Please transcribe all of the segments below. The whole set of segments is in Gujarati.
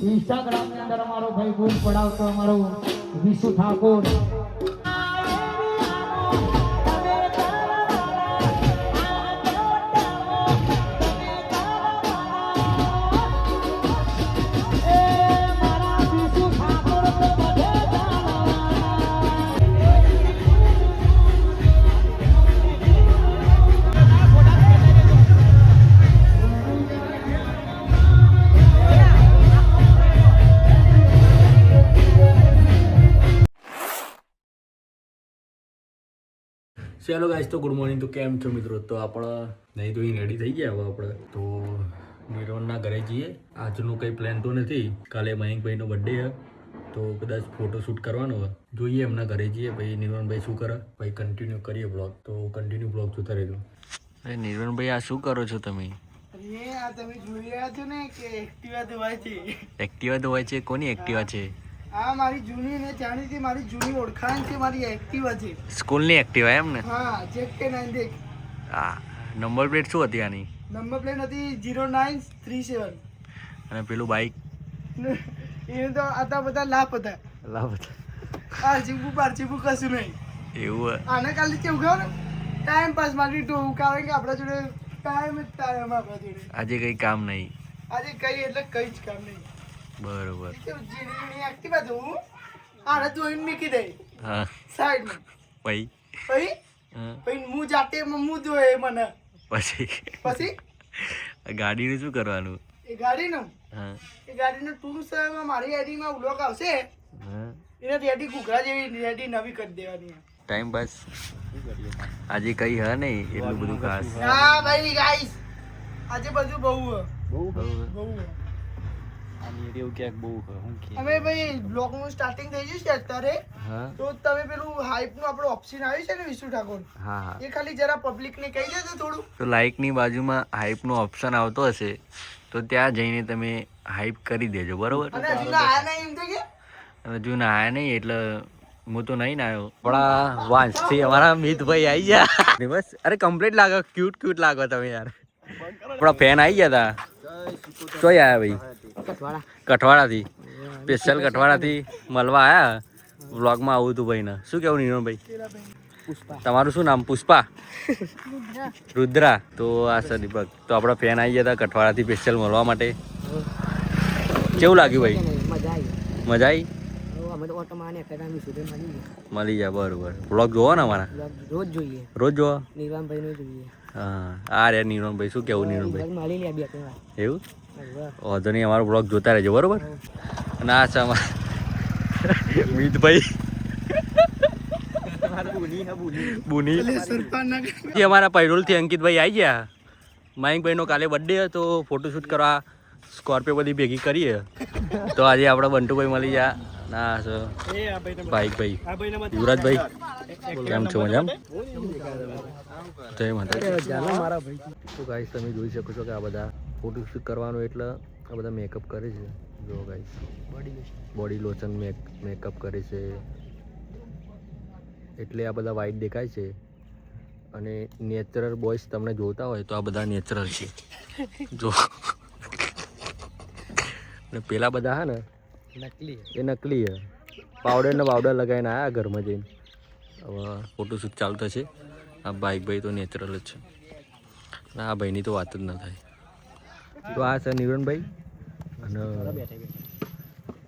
ઇન્સ્ટાગ્રામની અંદર અમારો ભાઈ બૂમ પડાવતો અમારો વિશુ ઠાકોર. ચાલો ગાઈસ તો ગુડ મોર્નિંગ તો કેમ છો મિત્રો? તો આપણે નહીં તો રેડી થઈ ગયા હવે આપણે. તો નિર્વણના ઘરે જઈએ. આજનું કંઈ પ્લાન તો નથી. કાલે મયંકભાઈનો બર્થડે છે. તો કદાચ ફોટો શૂટ કરવાનો હોય જોઈએ એમના ઘરે જઈએ. પછી નિર્વણભાઈ શું કરે? પછી કન્ટિન્યુ કરીએ બ્લોગ તો કન્ટિન્યુ બ્લોગ જોતા રહેજો. અરે નિર્વણભાઈ આ શું કરો છો તમે? અરે આ તમે જોઈ રહ્યા છો ને કે એક્ટિવા ધોવાય છે. એક્ટિવા તો છે? કોની એક્ટિવા છે? આ મારી જૂની ને જાણીતી મારી જૂની ઓળખાણ છે મારી એક્ટિવા છે. સ્કૂલની એક્ટિવા એમ ને? હા જેટ કે નાઇન દેખ હા નંબર પ્લેટ શું હતી આની? નંબર પ્લેટ હતી જીરો નાઇન થ્રી સેવન અને પેલું બાઇક એને તો આતા બધા લાભ હતા. લાભ હતા. લાવ પાર પારજીબુ કશું નહીં. એવું આને કાલે કેવું કહો ને ટાઈમ પાસ માટે ટોવું કારણ કે આપણા જોડે ટાઈમ જ ટાઈમ આપણા જોડે. આજે કઈ કામ નહીં. આજે કઈ એટલે કઈ જ કામ નહીં. બરોબર. એક્ટિવા ધોવું આને ધોઈને મૂકી દે હા. સાઈડમાં. પછી પછી હા, હું જાતે હું ધોએ મને. પછી? પછી? ગાડીનું શું કરવાનું? એ ગાડીનું? હા. એ ગાડીનું ટૂંક સમયમાં મારી આઈડીમાં બ્લોક આવશે. એને રેડી ઘૂઘરા જેવી રેડી નવી કરી દેવાની ટાઈમ પાસ આજે કઈ હ નહીં એટલું બધું ખાસ. હા ભાઈ ગાઈસ આજે બધું બહુ બહુ બહુ હે. એવું ક્યાંક બહુ હું અમે ભાઈ બ્લોગનું સ્ટાર્ટિંગ થઈ ગયું છે અત્યારે તો તમે પેલું હાઈપનું આપણું ઓપ્શન આવ્યું છે ને વિષ્ણુ ઠાકોર? હા હા. એ ખાલી જરા પબ્લિકને કહી દેજો થોડું. તો લાઇકની બાજુમાં હાઈપનો ઓપ્શન આવતો હશે તો ત્યાં જઈને તમે હાઈપ કરી દેજો બરોબર? અને હજુ ના આયા નહીં એમ તો કે? અને ના આયા નહીં એટલે હું તો નહીં ના આવ્યો. પણ વાંસથી અમારા મિતભાઈ આવી ગયા. બસ અરે કમ્પ્લીટ લાગો ક્યુટ ક્યુટ લાગો તમે યાર. આપણા ફેન આવી ગયા હતા ચોય આવ્યા ભાઈ કઠવાડાથી. સ્પેશિયલ કઠવાડાથી મળવા આવ્યા વ્લોગમાં આવું હતું ભાઈને. શું કેવું નીરણભાઈ તમારું શું નામ? પુષ્પા? રુદ્રા. તો આ સર દીપક તો આપણા ફેન આવી ગયા હતા કઠવાડાથી સ્પેશિયલ મળવા માટે. કેવું લાગ્યું ભાઈ? મજા આવી. તો મળી જાય બરોબર. વ્લોગ જોવો ને અમારા? રોજ જોઈએ. રોજ જોવો? નિર્વાણભાઈ જોઈએ. હા. આ રે નીરણભાઈ શું કેવું નિરણભાઈ મળી લે બે ત્રણ એવું? વાંધો નહીં અમારો બ્લોગ જોતા રહેજો બરોબર? અને આ છે અમારા મિતભાઈ. બુની જે અમારા પૈરોલથી અંકિતભાઈ આવી ગયા. મયંકભાઈનો કાલે બર્થડે હતો ફોટોશૂટ કરવા સ્કોર્પિયો બધી ભેગી કરીએ. તો આજે આપણે બંટુભાઈ મળી ગયા. ના સર ભાઈ ભાઈ. યુવરાજભાઈ. કેમ છો મજામ? જય માતા તો ગાઈસ તમે જોઈ શકો છો કે આ બધા ફોટોશૂટ કરવાનું એટલે આ બધા મેકઅપ કરે છે. જો ગાઈસ બોડી લોશન મેકઅપ કરે છે. એટલે આ બધા વાઈટ દેખાય છે. અને નેચરલ બોયસ તમને જોતા હોય તો આ બધા નેચરલ છે. જો. અને પેલા બધા હા ને નકલી એ નકલી હે. પાવડર ને પાવડર લગાવીને આવ્યા ઘરમાં જઈને. હવે ફોટોશૂટ ચાલતો થશે. આ બાઈક ભાઈ તો નેચરલ જ છે. આ ભાઈની તો વાત જ ના થાય. તો આ છે નિરણભાઈ. અને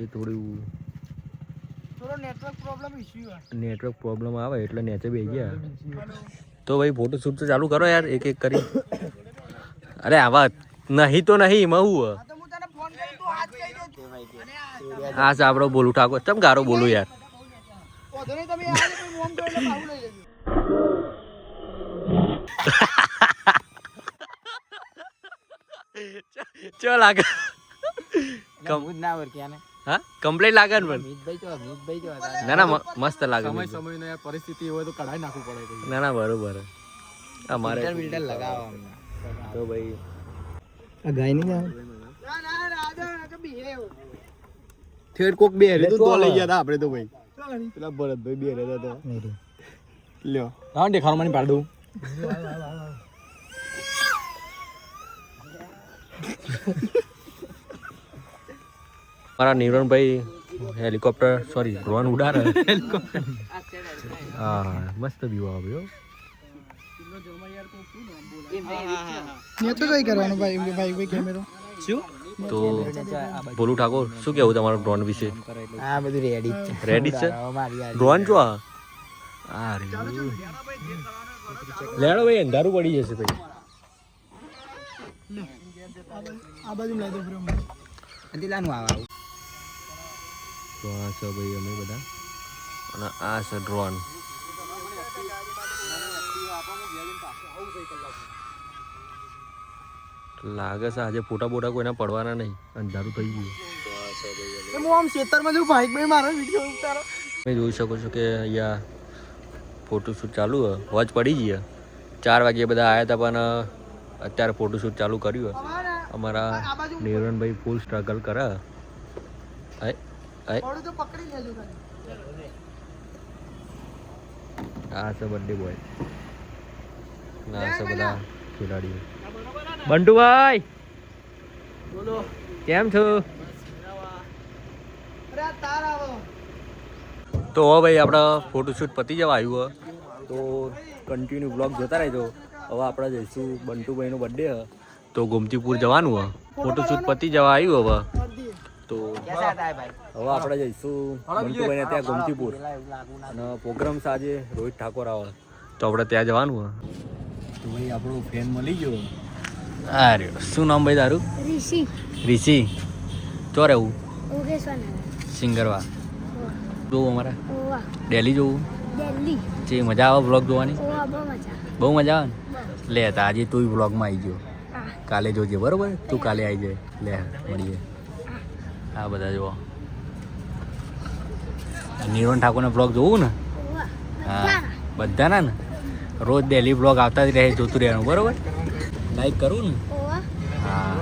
એ થોડું નેટવર્ક પ્રોબ્લેમ આવે એટલે નેચે બે ગયા. તો ભાઈ ફોટોશૂટ તો ચાલુ કરો યાર એક એક કરી. અરે આવા નહીં તો નહીં એમાં હું હું આપણો બોલું ઠાકોર. ચમ ગારો બોલું યાર વાંધો નહીં તમે આજે કોઈ ફોન કરો એટલે ભાવું લઈ લેજો ચો લાગે? કમ ના વર્ક્યા ને હા? કમ્પ્લીટ લાગે ને પણ? મિતભાઈ મિતભાઈ ના ના મસ્ત લાગે સમય સમય ને પરિસ્થિતિ હોય તો કઢાઈ નાખવું પડે ના ના બરોબર. અમારે બિલ્ડર લગાવો તો ભાઈ આ ગાય નહીં જાવ ના ના રાધા કે બિહેવ થેડ કોક બે રે તો લઈ ગયા હતા આપણે તો ભાઈ. પેલા ભરતભાઈ બે હેરે હતા. તો લ્યો. હા દેખાડો મને પાડ દઉં. મારા નિરણભાઈ હેલિકોપ્ટર સોરી ડ્રોન ઉડાડે. હા મસ્ત વ્યૂ આવ્યો તો કઈ કરવાનું ભાઈ ભાઈ ભાઈ કેમેરો તો ભોલું ઠાકોર શું કેવું તમારું ડ્રોન વિશે? આ બધું રેડી છે. રેડી છે? ડ્રોન જો આ. આ રહ્યું. લેડો ભાઈ અંધારું પડી જશે ભાઈ. આ બાજુ લઈ દો બ્રો દિલાનું આવા તો આ છે ભાઈ અમે બધા. અને આ છે ડ્રોન. લાગે છે આજે ફોટા બોટા કોઈના પડવાના નહીં. અંધારું થઈ ગયું. હું આમ ખેતરમાં જઉં બાઈક ભાઈ મારો વીડિયો ઉતારો. તમે જોઈ શકો છો કે અહીંયા ફોટોશૂટ ચાલુ હે. વોચ પડી ગઈ ચાર વાગે બધા આવ્યા હતા પણ અત્યારે ફોટોશૂટ ચાલુ કર્યું અમારા નિરણભાઈ ફૂલ સ્ટ્રગલ કરે હે. આય આય થોડું તો પકડી લેજો ખાલી આ છે બર્થડે બોય ના છે બધા ખેલાડીઓ. બંટુભાઈ! બોલો. કેમ છો? તો હવે ભાઈ આપણા ફોટોશૂટ પતી જવા આવ્યું હે. તો કન્ટિન્યુ બ્લોગ જોતા રહેજો. હવે આપણે જઈશું બંટુભાઈનો બર્થડે હે. તો ગોમતીપુર જવાનું હ. ફોટોશૂટ પતી જવા આવ્યું હવે. તો હવે આપણે જઈશું બંટુભાઈને ત્યાં ગોમતીપુર. અને પ્રોગ્રામ સાંજે રોહિત ઠાકોર આવે. તો આપણે ત્યાં જવાનું હે. તો ભાઈ આપણો ફેન મળી ગયો. અરે શું નામ ભાઈ તારું? ઋષિ. રિષિ ચો રહેવું? સિંગરવા જોવું અમારે? ડેલી જોવું? જે મજા આવે બ્લોગ જોવાની? બહુ મજા આવે. ને? લે તો આજે તું બ્લોગમાં આવી ગયો. કાલે જોજે બરોબર? તું કાલે આવી જાય. લે મળીએ. આ બધા જુઓ. નિરોન ઠાકોરનો બ્લોગ જોવું ને? હા બધાના. ને? રોજ ડેલી બ્લોગ આવતા જ રહે જોતું રહેવાનું બરોબર? લાઈક કરું ને? હા.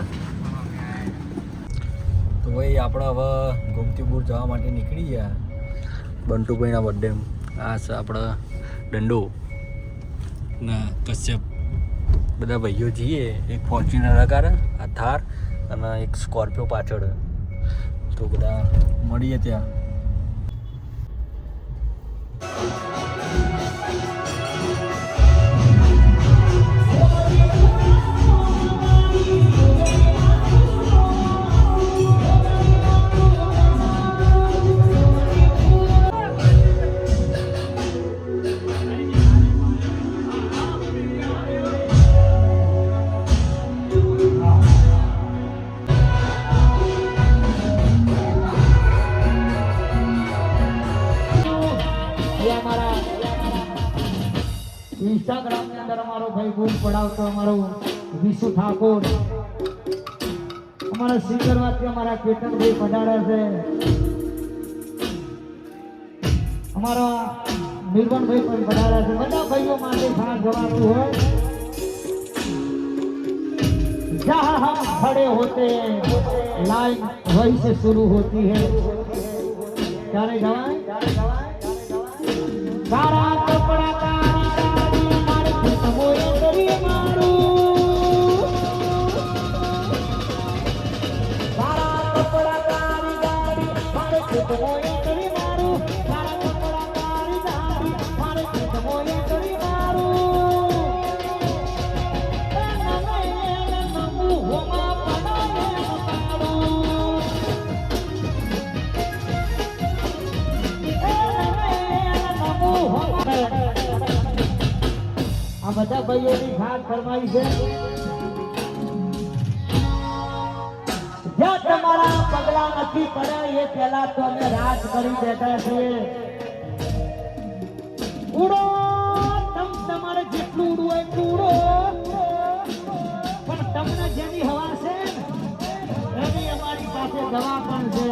તો ભાઈ આપણે હવે ગોમતીપુર જવા માટે નીકળી ગયા. બંટુભાઈના બર્થડે આ છે આપણો દંડો. ને કશ્યપ. બધા ભાઈઓ જઈએ એક ફોર્ચ્યુનર કારે આ થાર અને એક સ્કોર્પિયો પાછળ. તો બધા મળીએ ત્યાં. પડાવતો અમારો વિશુ ઠાકોર. અમારા સિંગરમાંથી અમારા કેતનભાઈ પધાર્યા છે. અમારા નિર્વણભાઈ પણ પધાર્યા છે. બધા ભાઈઓ માટે સાંજ ગવાતું હોય. જહાં હમ ખડે હોતે, લાઈન વહી સે શરૂ હોતી હે. ક્યારે જવાય? સારા ભાઈઓની ખાસ ફરમાઈ છે. જ્યાં તમારા પગલા નથી પડે, એ પહેલા તો અમે રાજ કરી દેતા છીએ. ઉડો, તમ તમારે જેટલું ઉડવું હોય એટલું ઉડો. પણ તમને જેની હવા છે એની અમારી પાસે દવા પણ છે.